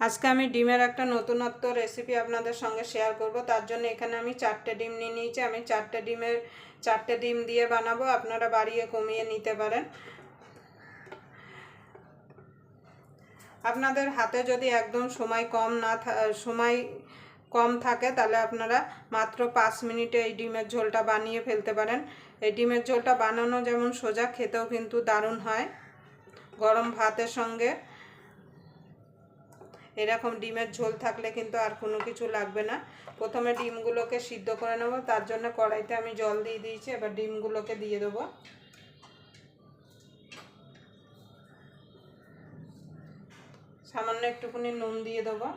আজকে আমি ডিমের একটা নতুনত্ব রেসিপি আপনাদের সঙ্গে শেয়ার করব। তার জন্য এখানে আমি চারটে ডিম নিয়ে নিয়েছি। আমি চারটে ডিমের, চারটে ডিম দিয়ে বানাবো। আপনারা বাড়িয়ে কমিয়ে নিতে পারেন। আপনাদের হাতে যদি একদম সময় কম না সময় কম থাকে, তাহলে আপনারা মাত্র পাঁচ মিনিটে এই ডিমের ঝোলটা বানিয়ে ফেলতে পারেন। এই ডিমের ঝোলটা বানানো যেমন সোজা, খেতেও কিন্তু দারুণ হয়। গরম ভাতের সঙ্গে এরকম ডিমের ঝোল থাকলে কিন্তু আর কোনো কিছু লাগবে না। প্রথমে ডিমগুলোকে সিদ্ধ করে নেব, তার জন্য কড়াইতে আমি জল দিয়ে দিয়েছি, এবার ডিমগুলোকে দিয়ে দেবো। সামান্য একটুখানি নুন দিয়ে দেবো।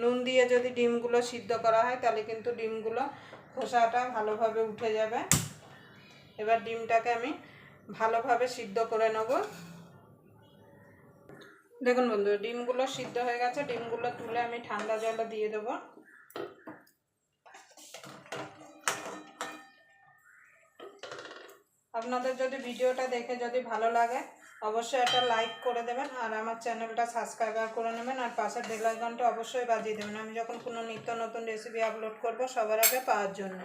নুন দিয়ে যদি ডিমগুলো সিদ্ধ করা হয়, তাহলে কিন্তু ডিমগুলো খোসাটা ভালোভাবে উঠে যাবে। এবার ডিমটাকে আমি ভালোভাবে সিদ্ধ করে নেব। দেখুন বন্ধু, ডিমগুলো সিদ্ধ হয়ে গেছে। ডিমগুলো তুলে আমি ঠান্ডা জলে দিয়ে দেবো। আপনাদের যদি ভিডিওটা দেখে যদি ভালো লাগে, অবশ্যই একটা লাইক করে দেবেন আর আমার চ্যানেলটা সাবস্ক্রাইব করে নেবেন। আর পাশের বেল আইকনটা অবশ্যই বাজিয়ে দেবেন। আমি যখন কোনো নিত্য নতুন রেসিপি আপলোড করব সবার আগে পাওয়ার জন্য।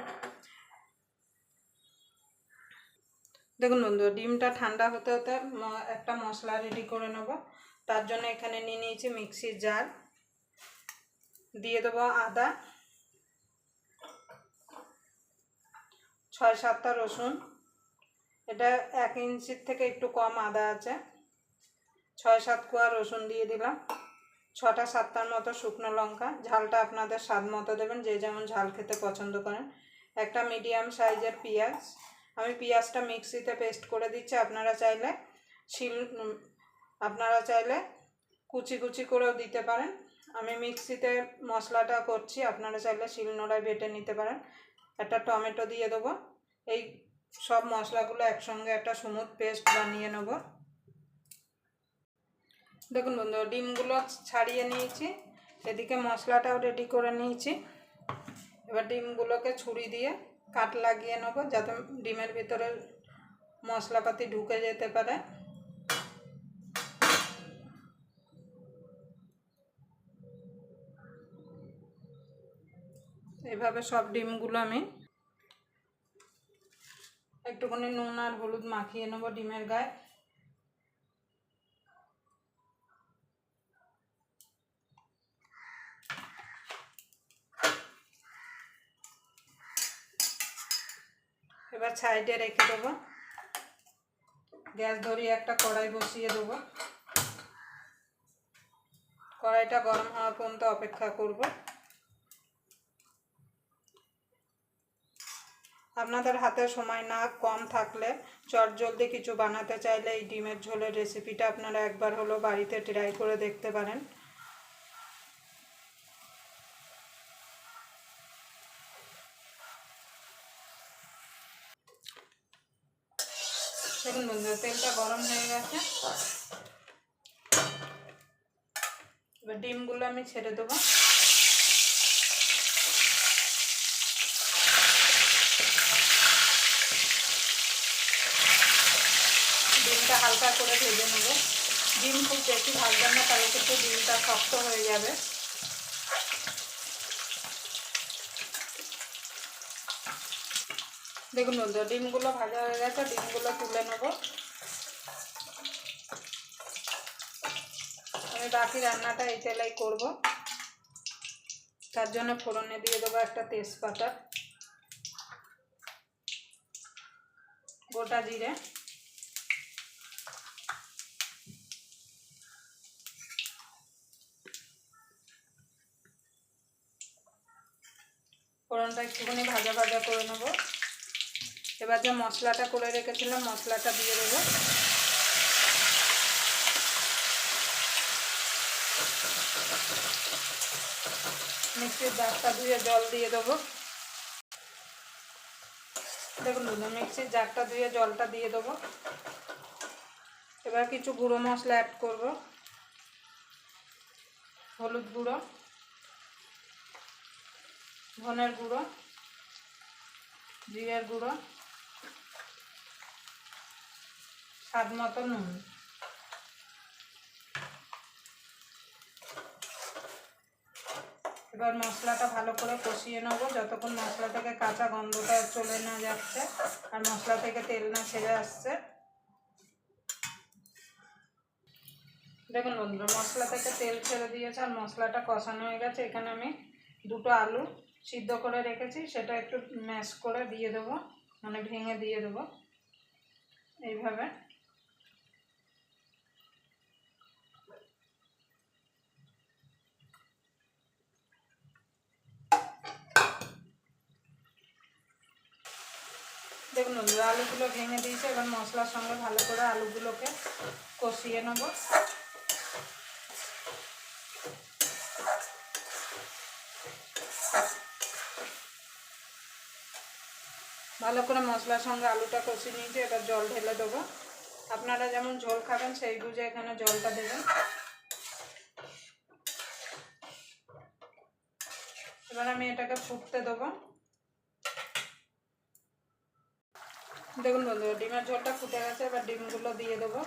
দেখুন বন্ধু, ডিমটা ঠান্ডা হতে হতে একটা মশলা রেডি করে নেব। তার জন্য এখানে নিয়ে নিয়েছি মিক্সির জার। দিয়ে দেবো আদা, ছয় সাতটা রসুন। এটা এক ইঞ্চির থেকে একটু কম আদা আছে। ছয় সাত কোয়া রসুন দিয়ে দিলাম। ছটা সাতটার মতো শুকনো লঙ্কা। ঝালটা আপনাদের স্বাদ মতো দেবেন, যে যেমন ঝাল খেতে পছন্দ করেন। একটা মিডিয়াম সাইজের পেঁয়াজ। আমি পেঁয়াজটা মিক্সিতে পেস্ট করে দিচ্ছি। আপনারা চাইলে শিল আপনারা চাইলে কুচি কুচি করেও দিতে পারেন। আমি মিক্সিতে মশলাটা করছি, আপনারা চাইলে শিলনোড়ায় বেটে নিতে পারেন। একটা টমেটো দিয়ে দেবো। এই সব মশলাগুলো একসঙ্গে একটা স্মুথ পেস্ট বানিয়ে নেব। দেখুন বন্ধু ডিমগুলো ছাড়িয়ে নিয়েছি। এদিকে মশলাটাও রেডি করে নিয়েছি। এবার ডিমগুলোকে ছুরি দিয়ে কাট লাগিয়ে নেব, যাতে ডিমের ভিতরে মশলাপাতি ঢুকে যেতে পারে। এভাবে সব ডিমগুলো আমি একটুখানি নুন আর হলুদ মাখিয়ে নেব ডিমের গায়ে। এবার সাইডে রেখে দেবো। গ্যাস ধরিয়ে একটা কড়াই বসিয়ে দেবো। কড়াইটা গরম হওয়া পর্যন্ত অপেক্ষা করব। আপনাদের হাতে সময় না কম থাকলে চট জলদি কিছু বানাতে চাইলে এই ডিমের ঝোলের রেসিপিটা আপনারা একবার হলো বাড়িতে ট্রাই করে দেখতে পারেন। তেলটা গরম হয়ে গেছে। এবার ডিমগুলো আমি ছেড়ে দেবো। ডিমটা হালকা করে ভেজে নেব। ডিম খুব বেশি ভাজবেন না, তাহলে কিন্তু ডিমটা শক্ত হয়ে যাবে। দেখুন বন্ধু ডিমগুলো ভাজা হয়ে গেছে, ডিমগুলো তুলে নেব। আমি বাকি রান্নাটা এই তেলাই করব। তার জন্য ফোড়নে দিয়ে দেবো একটা তেজপাতা। গোটা জিরে। ফোড়নটা একটুখানি ভাজা ভাজা করে নেব। এবার যে মশলাটা করে রেখেছিলাম, মশলাটা দিয়ে দেবো। মিক্সির জারটা ধুয়ে জল দিয়ে দেবো। দেখুন বন্ধু মিক্সির জারটা ধুয়ে জলটা দিয়ে দেবো। এবার কিছু গুঁড়ো মশলা অ্যাড করব। হলুদ গুঁড়ো। ধনের গুঁড়ো, জিরের গুঁড়ো, স্বাদ মতো নুন। এবার মশলাটা ভালো করে কষিয়ে নেব। যতক্ষণ মশলা থেকে কাঁচা গন্ধটা চলে না যাচ্ছে আর মশলা থেকে তেল না ছেড়ে আসছে। দেখুন বন্ধুরা, মশলা থেকে তেল ছেড়ে দিয়েছে আর মশলাটা কষানো হয়ে গেছে। এখানে আমি দুটো আলু সিদ্ধ করে রেখেছি, সেটা একটু ম্যাশ করে দিয়ে দেবো মানে ভেঙে দিয়ে দেবো, এইভাবে। দেখুন আলুগুলো ভেঙে দিয়েছে, এবার মশলার সঙ্গে ভালো করে আলুগুলোকে কষিয়ে নেব। ভালো করে মশলার সঙ্গে আলুটা কষিয়ে নিয়েছি, এবার জল ঢেলে দেবো। আপনারা যেমন ঝোল খাবেন সেই বুঝে এখানে জলটা দেবেন। এবার আমি এটাকে ফুটতে দেবো। দেখুন বন্ধু ডিমের ঝোলটা ফুটে গেছে, এবার ডিমগুলো দিয়ে দেবো।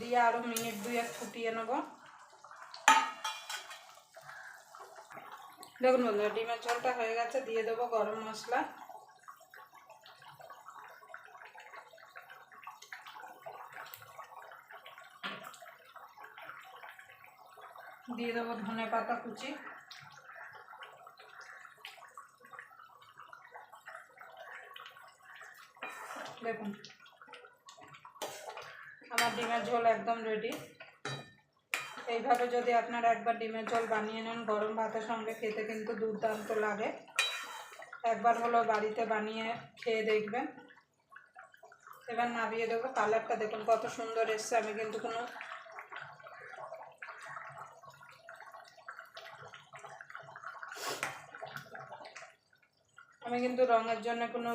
দিয়ে আরও মিনিট দুয়েক ফুটিয়ে নেব। দেখুন বন্ধু ডিমের ঝোলটা হয়ে গেছে, দিয়ে দেবো গরম মশলা। দিয়ে দেবো ধনে পাতা কুচি। দেখুন, আমার ডিমের ঝোল একদম রেডি এইভাবে যদি আপনারা একবার ডিমের ঝোল বানিয়ে নেন, গরম ভাতের সঙ্গে খেতে কিন্তু দুর্দান্ত লাগে। একবার হলো বাড়িতে বানিয়ে খেয়ে দেখবেন। এবার নামিয়ে দেবো কালারটা। দেখুন কত সুন্দর এসছে। আমি কিন্তু কোনো আমি কিন্তু রঙের জন্য কোনো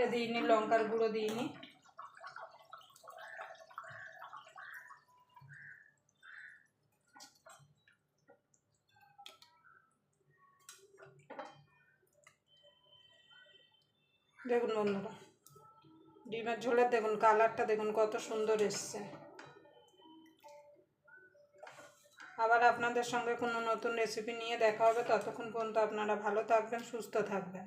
এ দিইনি, লঙ্কার গুঁড়ো দিইনি। দেখুন বন্ধুরা, ডিমের ঝোলের দেখুন, কালারটা দেখুন কত সুন্দর এসছে। আবার আপনাদের সঙ্গে কোনো নতুন রেসিপি নিয়ে দেখা হবে, ততক্ষণ পর্যন্ত আপনারা ভালো থাকবেন, সুস্থ থাকবেন।